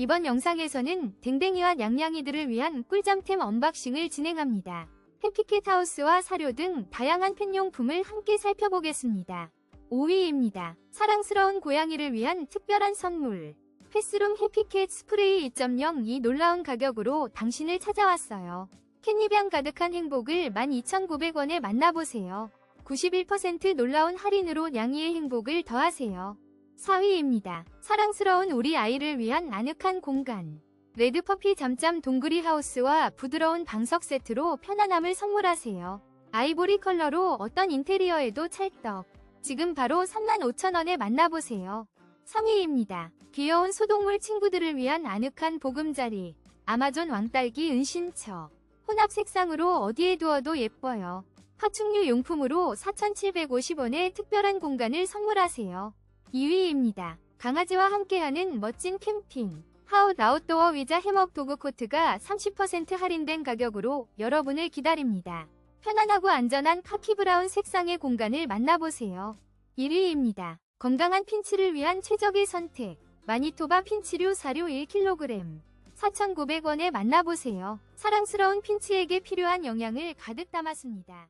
이번 영상에서는 댕댕이와 냥냥이들을 위한 꿀잠템 언박싱을 진행합니다. 해피캣 하우스와 사료 등 다양한 펫용품을 함께 살펴보겠습니다. 5위입니다. 사랑스러운 고양이를 위한 특별한 선물. 패스룸 해피캣 스프레이 2.0 이 놀라운 가격으로 당신을 찾아왔어요. 캣입양 가득한 행복을 12,900원에 만나보세요. 91% 놀라운 할인으로 냥이의 행복을 더하세요. 4위입니다. 사랑스러운 우리 아이를 위한 아늑한 공간. 레드퍼피 잠잠 동그리 하우스와 부드러운 방석 세트로 편안함을 선물하세요. 아이보리 컬러로 어떤 인테리어에도 찰떡. 지금 바로 35,000원에 만나보세요. 3위입니다. 귀여운 소동물 친구들을 위한 아늑한 보금자리. 아마존 왕딸기 은신처. 혼합 색상으로 어디에 두어도 예뻐요. 파충류 용품으로 4,750원의 특별한 공간을 선물하세요. 2위입니다. 강아지와 함께하는 멋진 캠핑. 하웃 아웃도어 위자 해먹 도구 코트가 30% 할인된 가격으로 여러분을 기다립니다. 편안하고 안전한 카키 브라운 색상의 공간을 만나보세요. 1위입니다. 건강한 핀치를 위한 최적의 선택. 마니토바 핀치류 사료 1kg. 4,900원에 만나보세요. 사랑스러운 핀치에게 필요한 영양을 가득 담았습니다.